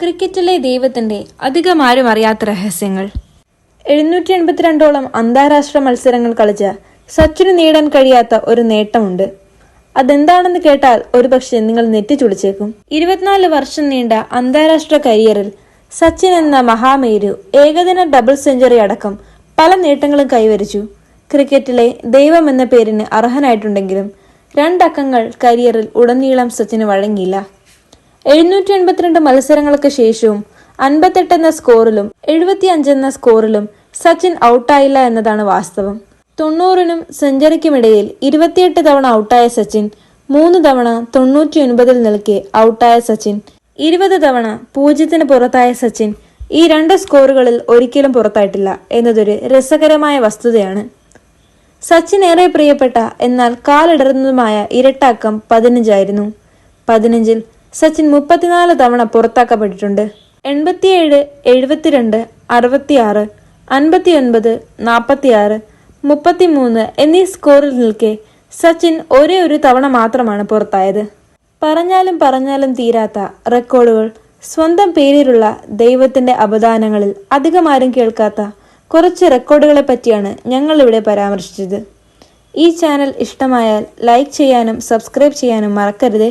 ക്രിക്കറ്റിലെ ദൈവത്തിന്റെ അധികം ആരും അറിയാത്ത രഹസ്യങ്ങൾ. എഴുന്നൂറ്റി എൺപത്തിരണ്ടോളം അന്താരാഷ്ട്ര മത്സരങ്ങൾ കളിച്ച സച്ചിന് നേടാൻ കഴിയാത്ത ഒരു നേട്ടമുണ്ട്. അതെന്താണെന്ന് കേട്ടാൽ ഒരുപക്ഷെ നിങ്ങൾ നെറ്റി ചുളിച്ചേക്കും ഇരുപത്തിനാല് വർഷം നീണ്ട അന്താരാഷ്ട്ര കരിയറിൽ സച്ചിൻ എന്ന മഹാമേരു ഏകദിന ഡബിൾ സെഞ്ചുറി അടക്കം പല നേട്ടങ്ങളും കൈവരിച്ചു. ക്രിക്കറ്റിലെ ദൈവം എന്ന പേരിന് അർഹനായിട്ടുണ്ടെങ്കിലും രണ്ടക്കങ്ങൾ കരിയറിൽ ഉടനീളം സച്ചിന് വഴങ്ങിയില്ല. എഴുന്നൂറ്റി എൺപത്തിരണ്ട് മത്സരങ്ങൾക്ക് ശേഷവും അൻപത്തെട്ട് എന്ന സ്കോറിലും എഴുപത്തിയഞ്ച് എന്ന സ്കോറിലും സച്ചിൻ ഔട്ടായില്ല എന്നതാണ് വാസ്തവം. തൊണ്ണൂറിനും സെഞ്ചുറിക്കുമിടയിൽ ഇരുപത്തിയെട്ട് തവണ ഔട്ടായ സച്ചിൻ മൂന്ന് തവണ തൊണ്ണൂറ്റി ഒൻപതിൽ നിൽക്കെ ഔട്ടായ സച്ചിൻ ഇരുപത് തവണ പൂജ്യത്തിന് പുറത്തായ സച്ചിൻ ഈ രണ്ട് സ്കോറുകളിൽ ഒരിക്കലും പുറത്തായിട്ടില്ല എന്നതൊരു രസകരമായ വസ്തുതയാണ്. സച്ചിൻ ഏറെ പ്രിയപ്പെട്ട എന്നാൽ കാലിടറുന്നതുമായ ഇരട്ടാക്കം പതിനഞ്ചായിരുന്നു പതിനഞ്ചിൽ സച്ചിൻ മുപ്പത്തിനാല് തവണ പുറത്താക്കപ്പെട്ടിട്ടുണ്ട്. എൺപത്തിയേഴ് എഴുപത്തിരണ്ട് അറുപത്തിയാറ് അൻപത്തിയൊൻപത് നാൽപ്പത്തിയാറ് മുപ്പത്തിമൂന്ന് എന്നീ സ്കോറിൽ നിൽക്കെ സച്ചിൻ ഒരേ ഒരു തവണ മാത്രമാണ് പുറത്തായത്. പറഞ്ഞാലും പറഞ്ഞാലും തീരാത്ത റെക്കോർഡുകൾ സ്വന്തം പേരിലുള്ള ദൈവത്തിന്റെ അപദാനങ്ങളിൽ അധികമാരും കേൾക്കാത്ത കുറച്ച് റെക്കോർഡുകളെ പറ്റിയാണ് ഞങ്ങളിവിടെ പരാമർശിച്ചത്. ഈ ചാനൽ ഇഷ്ടമായാൽ ലൈക്ക് ചെയ്യാനും സബ്സ്ക്രൈബ് ചെയ്യാനും മറക്കരുതേ.